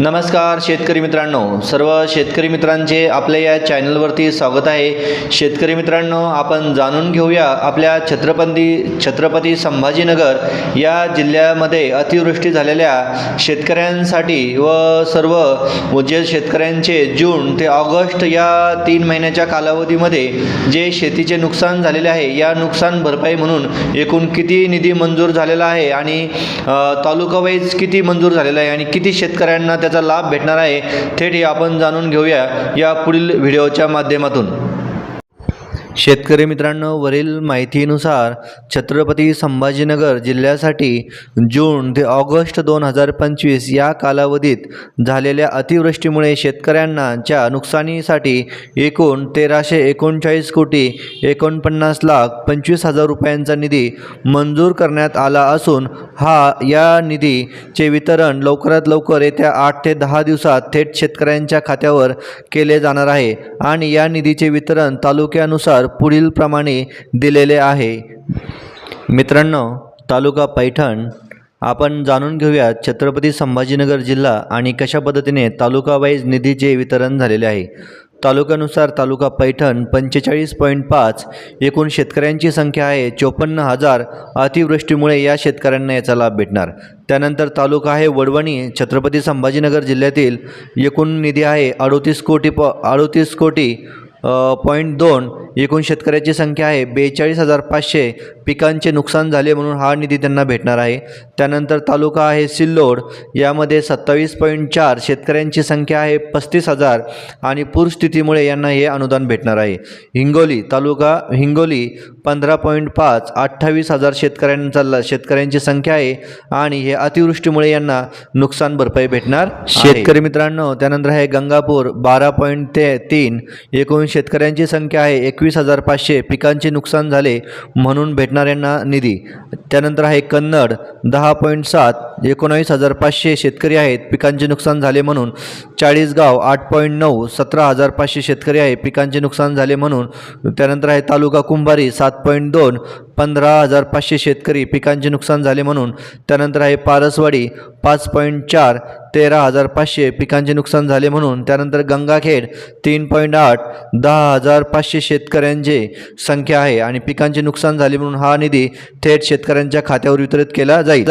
नमस्कार शेतकरी मित्रांनो. सर्व शेतकरी मित्रांचे आपल्या या चॅनलवरती स्वागत आहे. शेतकरी मित्रांनो आपण जाणून घेऊया आपल्या छत्रपती छत्रपती संभाजीनगर या जिल्ह्यामध्ये अतिवृष्टी झालेल्या शेतकऱ्यांसाठी व सर्व जे शेतकऱ्यांचे जून ते ऑगस्ट या तीन महिन्याच्या कालावधीमध्ये जे शेतीचे नुकसान झालेले आहे या नुकसान भरपाई म्हणून एकूण किती निधी मंजूर झालेला आहे आणि तालुकावाईज किती मंजूर झालेला आहे आणि किती शेतकऱ्यांना त्याचा लाभ भेटणार आहे. थेट हे आपण जाणून घेऊया या पुढील व्हिडिओच्या माध्यमातून. शेतकरी मित्रांनो वरील माहितीनुसार छत्रपती संभाजीनगर जिल्ह्यासाठी जून ते ऑगस्ट दोन हजार पंचवीस या कालावधीत झालेल्या अतिवृष्टीमुळे शेतकऱ्यांनाच्या नुकसानीसाठी एकूण तेराशे एकोणचाळीस कोटी एकोणपन्नास लाख पंचवीस हजार रुपयांचा निधी मंजूर करण्यात आला असून हा या निधीचे वितरण लवकरात लवकर येत्या आठ ते दहा दिवसात थेट शेतकऱ्यांच्या खात्यावर केले जाणार आहे आणि या निधीचे वितरण तालुक्यानुसार पुढील प्रमाणे दिलेले आहे. मित्रांनो तालुका पैठण आपण जाणून घेऊया छत्रपती संभाजीनगर जिल्हा आणि कशा पद्धतीने तालुका वाईज निधीचे वितरण झालेले आहे. तालुक्यानुसार तालुका पैठण पंचेचाळीस पॉईंट पाच एकूण शेतकऱ्यांची संख्या आहे चोपन्न हजार. अतिवृष्टीमुळे या शेतकऱ्यांना याचा लाभ भेटणार. त्यानंतर तालुका आहे वडवणी छत्रपती संभाजीनगर जिल्ह्यातील एकूण निधी आहे अडोतीस कोटी प अडोतीस कोटी पॉईंट दोन एकूण शेतकऱ्याची संख्या आहे बेचाळीस हजार पाचशे. पिकांचे नुकसान झाले म्हणून हा निधी त्यांना भेटणार आहे. त्यानंतर तालुका आहे सिल्लोड. यामध्ये सत्तावीस पॉईंट चार शेतकऱ्यांची संख्या आहे पस्तीस हजार आणि पूरस्थितीमुळे यांना हे अनुदान भेटणार आहे. हिंगोली तालुका हिंगोली पंधरा पॉईंट पाच अठ्ठावीस हजार शेतकऱ्यांचा शेतकऱ्यांची संख्या आहे आणि हे अतिवृष्टीमुळे यांना नुकसान भरपाई भेटणार शेतकरी मित्रांनो त्यानंतर आहे गंगापूर बारा पॉईंट ते तीन एकूण शेतकऱ्यांची संख्या आहे. एकवीस हजार पाचशे पिकांचे नुकसान झाले म्हणून भेटणाऱ्यांना निधी. त्यानंतर आहे कन्नड दहा पॉईंट सात एकोणावीस हजार पाचशे शेतकरी आहेत पिकांचे नुकसान झाले म्हणून. चाळीसगाव आठ पॉईंट नऊ सतरा हजार पाचशे शेतकरी आहे पिकांचे नुकसान झाले म्हणून. त्यानंतर आहे तालुका कुंभारी सात पॉईंट दोन पंधरा हजार पाचशे शेतकरी पिकांचे नुकसान झाले म्हणून त्यानंतर आहे पारसवाडी पाच पॉईंट चार तेरा हजार पाचशे पिकांचे नुकसान झाले म्हणून त्यानंतर गंगाखेड तीन पॉईंट आठ दहा हजार पाचशे शेतकऱ्यांचे संख्या आहे आणि पिकांचे नुकसान झाले म्हणून हा निधी थेट शेतकऱ्यांच्या खात्यावर वितरित केला जाईल.